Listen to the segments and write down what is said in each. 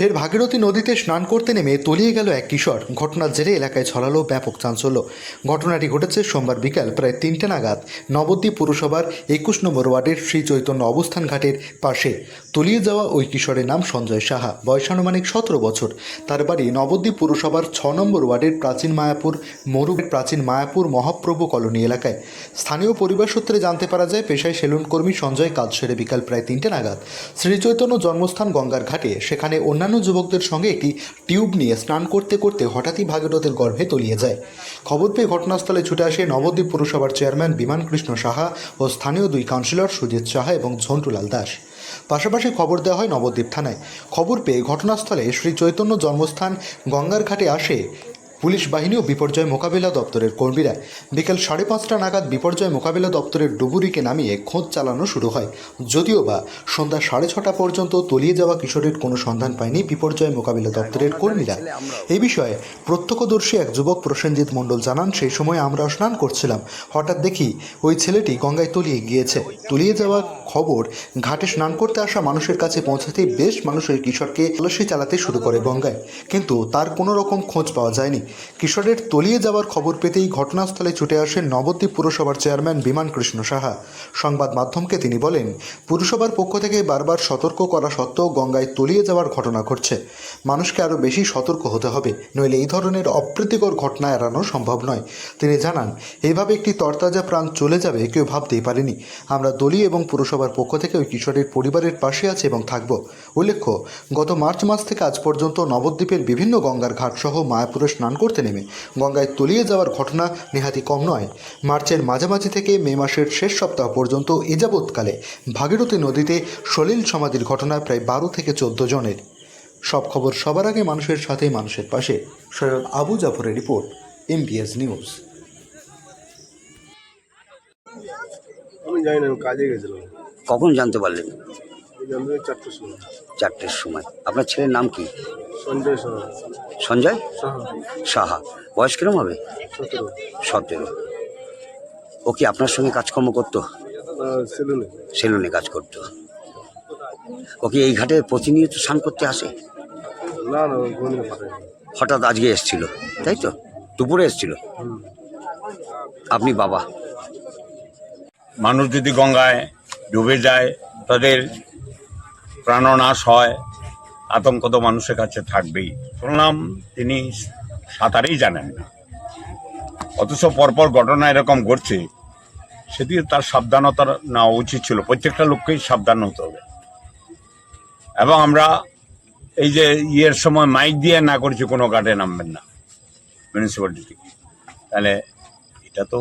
ফের ভাগীরথী নদীতে স্নান করতে নেমে তলিয়ে গেল এক কিশোর। ঘটনার জেরে এলাকায় ছড়ালো ব্যাপক চাঞ্চল্য। ঘটনাটি ঘটেছে সোমবার বিকাল প্রায় তিনটে নাগাদ নবদ্বীপ পুরসভার একুশ নম্বর ওয়ার্ডের শ্রী চৈতন্য অবস্থান ঘাটের পাশে। তলিয়ে যাওয়া ওই কিশোরের নাম সঞ্জয় সাহা। বয়স আনুমানিক সতেরো বছর। তার বাড়ি নবদ্বীপ পুরসভার ছ নম্বর ওয়ার্ডের প্রাচীন মায়াপুর মরুবের প্রাচীন মায়াপুর মহাপ্রভু কলোনি এলাকায়। স্থানীয় পরিবার সূত্রে জানতে পারা যায়, পেশায় সেলুন কর্মী সঞ্জয় কাজ সেরে বিকাল প্রায় তিনটে নাগাদ। শ্রীচৈতন্য জন্মস্থান গঙ্গার ঘাটে। সেখানে অন্যান্য যুবকদের সঙ্গে একটি টিউব নিয়ে স্নান করতে করতে হঠাৎই ভাগীরথের গর্ভে তলিয়ে যায়। খবর পেয়ে ঘটনাস্থলে ছুটে আসে নবদ্বীপ পুরসভার চেয়ারম্যান বিমান কৃষ্ণ সাহা ও স্থানীয় দুই কাউন্সিলর সুজিত সাহা এবং ঝন্টুলাল দাস। পাশাপাশি খবর দেওয়া হয় নবদ্বীপ থানায়। খবর পেয়ে ঘটনাস্থলে শ্রী চৈতন্য জন্মস্থান গঙ্গার ঘাটে আসে পুলিশ বাহিনী ও বিপর্যয় মোকাবিলা দপ্তরের কর্মীরা বিকেল সাড়ে পাঁচটা নাগাদ বিপর্যয় মোকাবিলা দপ্তরের ডুবুরিকে নামিয়ে খোঁজ চালানো শুরু হয়। যদিও বা সন্ধ্যা সাড়ে ছটা পর্যন্ত তলিয়ে যাওয়া কিশোরের কোনো সন্ধান পায়নি বিপর্যয় মোকাবিলা দপ্তরের কর্মীরা। এই বিষয়ে প্রত্যক্ষদর্শী এক যুবক প্রসেনজিৎ মণ্ডল জানান, সেই সময় আমরা স্নান করছিলাম। হঠাৎ দেখি ওই ছেলেটি গঙ্গায় তলিয়ে গিয়েছে। তলিয়ে যাওয়া খবর, ঘাটে স্নান করতে আসা মানুষের কাছে পৌঁছাতেই বেশ মানুষ ওই কিশোরকে তল্লাশি চালাতে শুরু করে গঙ্গায়। কিন্তু তার কোনো রকম খোঁজ পাওয়া যায়নি। কিশোরের তলিয়ে যাওয়ার খবর পেতেই ঘটনাস্থলে ছুটে আসেন নবদ্বীপ পুরসভার চেয়ারম্যান বিমান কৃষ্ণ সাহা। সংবাদ মাধ্যমকে তিনি বলেন, পুরসভার পক্ষ থেকে বারবার সতর্ক করা সত্ত্বেও গঙ্গায় তলিয়ে যাওয়ার ঘটনা ঘটছে। মানুষকে আরও বেশি সতর্ক হতে হবে, নইলে এই ধরনের অপ্রীতিকর ঘটনা এড়ানো সম্ভব নয়। তিনি জানান এইভাবে একটি তরতাজা প্রাণ চলে যাবে কেউ ভাবতেই পারেনি। আমরা দলি এবং পুরসভার পক্ষ থেকে ওই কিশোরের পরিবারের পাশে আছে এবং থাকব। উল্লেখ্য, গত মার্চ মাস থেকে আজ পর্যন্ত নবদ্বীপের বিভিন্ন গঙ্গার ঘাটসহ মায়াপুরে স্নান করতে নেমে। গঙ্গায় তলিয়ে যাওয়ার ঘটনা নেহাতি কম নয়। মার্চের মাঝামাঝি থেকে মে মাসের শেষ সপ্তাহ পর্যন্ত এযাবৎকালে ভাগীরথী নদীতে সলিল সমাধির ঘটনা প্রায় বারো থেকে চোদ্দ জনের। সব খবর সবার আগে মানুষের সাথে মানুষের পাশে। সৈয়দ আবু জাফরের রিপোর্ট এমবিএস নিউজ। আমি জানি না আমি কাজে গেছিলাম। কখন জানতে পারলেন? চারটের সময়। চারটের সময়। আপনার ছেলের নাম কি? সঞ্জয় সাহা। সঞ্জয়? সাহা। বয়স কিরম হবে? সতেরো। সতেরো। ও কি আপনার সঙ্গে কাজকর্ম করতো? সেলুনে। সেলুনে কাজ করতো। ও কি এই ঘাটে প্রতিনিয়ত স্নান করতে আসে? না না হঠাৎ আজকে এসছিল তাই তো? দুপুরে এসছিল? আপনি বাবা? মানুষ যদি গঙ্গায় ডুবে যায় তাদের প্রাণনাশ হয়, আতঙ্ক তো মানুষের কাছে থাকবেই। শুনলাম তিনি সাঁতারেই জানেন না। অথচ পরপর ঘটনা এরকম ঘটছে, সেটি তার সাবধানতা নেওয়া উচিত ছিল। প্রত্যেকটা লোককেই সাবধান হতে হবে। এবং আমরা এই যে ইয়ের সময় মাইক দিয়ে না করছি, কোনো ঘাটে নামবেন না মিউনিসিপ্যালিটি তাহলে এটা তো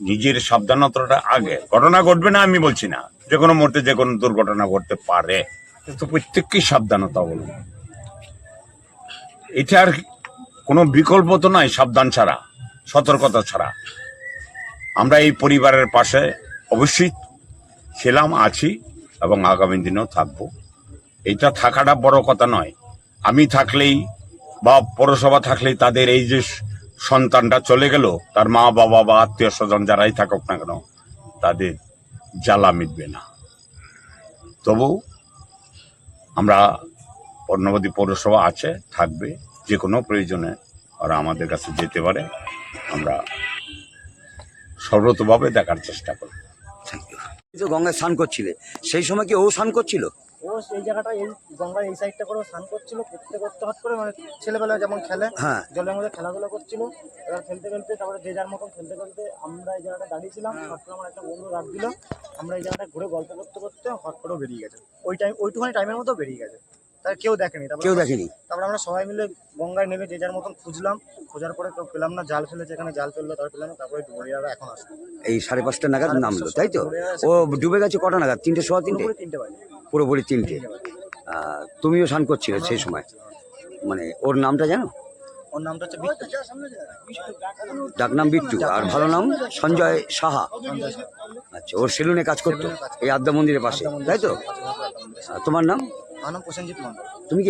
নিজের সাবধানতাটা আগে। ঘটনা ঘটবে না আমি বলছি না। যে কোনো মুহূর্তে যে কোনো দুর্ঘটনা ঘটতে পারে। তো প্রত্যেককেই সাবধানতা বলব এটার কোনো বিকল্প তো নাই সাবধান ছাড়া, সতর্কতা ছাড়া। আমরা এই পরিবারের পাশে অবশ্যই ছিলাম আছি এবং আগামী দিনেও থাকব। এটা থাকাটা বড় কথা নয়। আমি থাকলেই বা পৌরসভা থাকলেই তাদের এই যে সন্তানটা চলে গেল, তার মা, বাবা বা আত্মীয় স্বজন যারাই থাকুক না কেন, তাদের জ্বালা মিটবে না। তবু আমরা পর্ণবতী পৌরসভা আছে, থাকবে যে কোনো প্রয়োজনে ওরা আমাদের কাছে যেতে পারে, আমরা সর্বতভাবে দেখার চেষ্টা করব। গঙ্গায় স্নান করছিলে, সেই সময় কি ও স্নান করছিল? এই জায়গাটা এই গঙ্গার এই সাইডটা করে স্নান করছিল করতে করতে হট করে মানে ছেলেবেলা যেমন খেলে হ্যাঁ। জলের মধ্যে খেলাধুলা করছিল এবার খেলতে খেলতে তারপরে যে যার মতন খেলতে খেলতে আমরা এই জায়গাটা দাঁড়িয়েছিলাম হট করে আমার একটা বন্ধু রাখ দিল আমরা এই জায়গাটা ঘুরে গল্প করতে করতে হট করে বেরিয়ে গেছে। ওই টাইম ওইটুখানি টাইমের মতো বেরিয়ে গেছে। তার কেউ দেখেনি তারপর কেউ দেখেনি। তারপরে আমরা সবাই মিলে গঙ্গায় নেমে যে যার মতন খুঁজলাম খোঁজার পরে কেউ পেলাম না জাল ফেলেছে এখানে জাল ফেলল তারপরে পেলাম তারপরে ডুবুরিয়ারা এখন আসে এই সাড়ে পাঁচটা নাগাদ নামলো তাই তো? ও ডুবে গেছে কটা নাগাদ? তিনটে সোয়া তিনটে? তিনটে বাজে। পুরোপুরি তিনটে। তুমিও স্নান করছিলে সেই সময়। মানে ওর নামটা জানো? ওর নামটা হচ্ছে ডাক নাম বিট্টু আর ভালো নাম সঞ্জয় সাহা। আচ্ছা ওর সেলুনে কাজ করতো এই আদ্যা মন্দিরের পাশে তাই তো? তোমার নাম? আমার নাম প্রসেনজিৎ মন্ডল তুমি